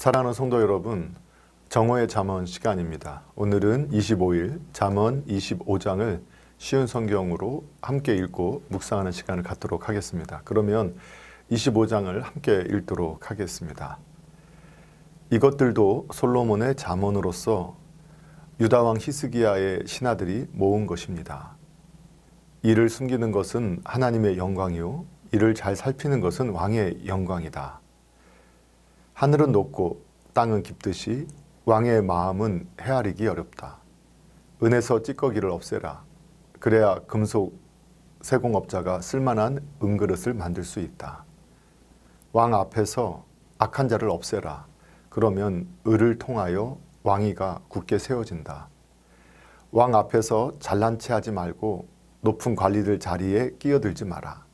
사랑하는 성도 여러분, 정오의 잠언 시간입니다. 오늘은 25일 잠언 25장을 쉬운 성경으로 함께 읽고 묵상하는 시간을 갖도록 하겠습니다. 그러면 25장을 함께 읽도록 하겠습니다. 이것들도 솔로몬의 잠언으로서 유다 왕 히스기야의 신하들이 모은 것입니다. 이를 숨기는 것은 하나님의 영광이요 이를 잘 살피는 것은 왕의 영광이다. 하늘은 높고 땅은 깊듯이 왕의 마음은 헤아리기 어렵다. 은에서 찌꺼기를 없애라. 그래야 금속 세공업자가 쓸만한 은그릇을 만들 수 있다. 왕 앞에서 악한 자를 없애라. 그러면 을을 통하여 왕위가 굳게 세워진다. 왕 앞에서 잘난 체 하지 말고 높은 관리들 자리에 끼어들지 마라.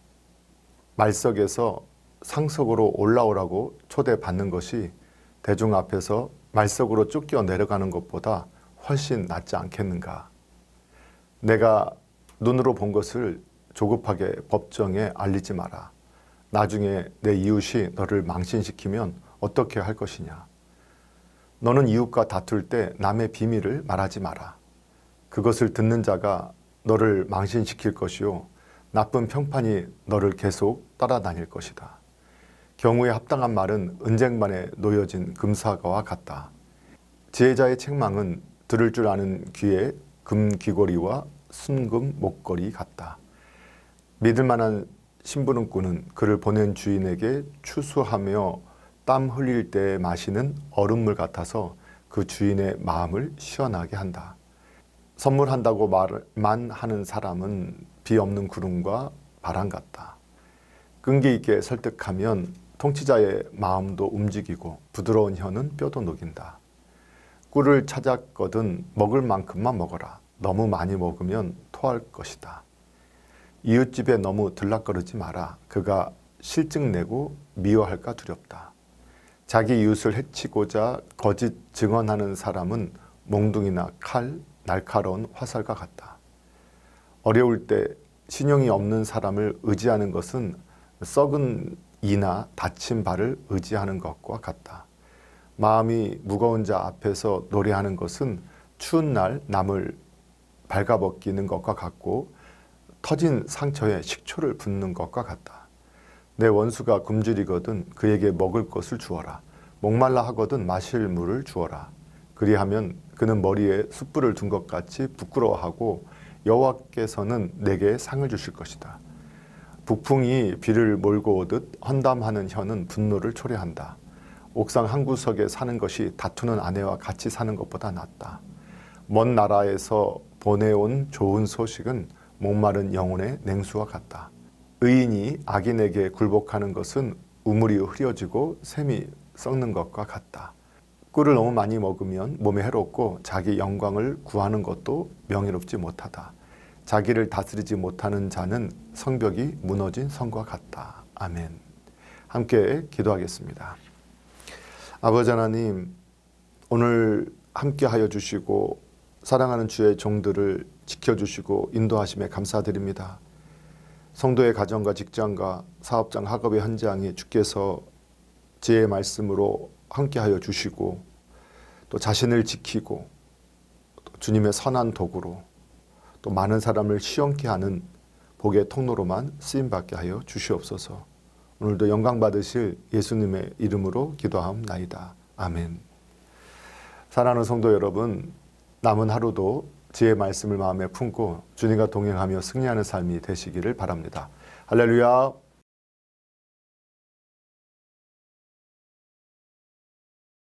말석에서 상석으로 올라오라고 초대받는 것이 대중 앞에서 말석으로 쫓겨 내려가는 것보다 훨씬 낫지 않겠는가. 내가 눈으로 본 것을 조급하게 법정에 알리지 마라. 나중에 내 이웃이 너를 망신시키면 어떻게 할 것이냐. 너는 이웃과 다툴 때 남의 비밀을 말하지 마라. 그것을 듣는 자가 너를 망신시킬 것이요. 나쁜 평판이 너를 계속 따라다닐 것이다. 경우에 합당한 말은 은쟁반에 놓여진 금사과와 같다. 지혜자의 책망은 들을 줄 아는 귀에 금 귀걸이와 순금 목걸이 같다. 믿을 만한 심부름꾼은 그를 보낸 주인에게 추수하며 땀 흘릴 때 마시는 얼음물 같아서 그 주인의 마음을 시원하게 한다. 선물한다고 말만 하는 사람은 비 없는 구름과 바람 같다. 끈기 있게 설득하면 통치자의 마음도 움직이고 부드러운 혀는 뼈도 녹인다. 꿀을 찾았거든 먹을 만큼만 먹어라. 너무 많이 먹으면 토할 것이다. 이웃집에 너무 들락거리지 마라. 그가 실증 내고 미워할까 두렵다. 자기 이웃을 해치고자 거짓 증언하는 사람은 몽둥이나 칼, 날카로운 화살과 같다. 어려울 때 신용이 없는 사람을 의지하는 것은 썩은 이나 다친 발을 의지하는 것과 같다. 마음이 무거운 자 앞에서 노래하는 것은 추운 날 남을 발가벗기는 것과 같고 터진 상처에 식초를 붓는 것과 같다. 내 원수가 굶주리거든 그에게 먹을 것을 주어라. 목말라 하거든 마실 물을 주어라. 그리하면 그는 머리에 숯불을 둔 것 같이 부끄러워하고 여호와께서는 내게 상을 주실 것이다. 북풍이 비를 몰고 오듯 헌담하는 혀는 분노를 초래한다. 옥상 한 구석에 사는 것이 다투는 아내와 같이 사는 것보다 낫다. 먼 나라에서 보내온 좋은 소식은 목마른 영혼의 냉수와 같다. 의인이 악인에게 굴복하는 것은 우물이 흐려지고 샘이 썩는 것과 같다. 꿀을 너무 많이 먹으면 몸에 해롭고 자기 영광을 구하는 것도 명예롭지 못하다. 자기를 다스리지 못하는 자는 성벽이 무너진 성과 같다. 아멘. 함께 기도하겠습니다. 아버지 하나님, 오늘 함께 하여 주시고 사랑하는 주의 종들을 지켜 주시고 인도하심에 감사드립니다. 성도의 가정과 직장과 사업장 학업의 현장에 주께서 지혜의 말씀으로 함께 하여 주시고 또 자신을 지키고 또 주님의 선한 도구로 또 많은 사람을 시원케 하는 복의 통로로만 쓰임 받게 하여 주시옵소서. 오늘도 영광 받으실 예수님의 이름으로 기도하옵나이다. 아멘. 사랑하는 성도 여러분, 남은 하루도 지혜의 말씀을 마음에 품고 주님과 동행하며 승리하는 삶이 되시기를 바랍니다. 할렐루야.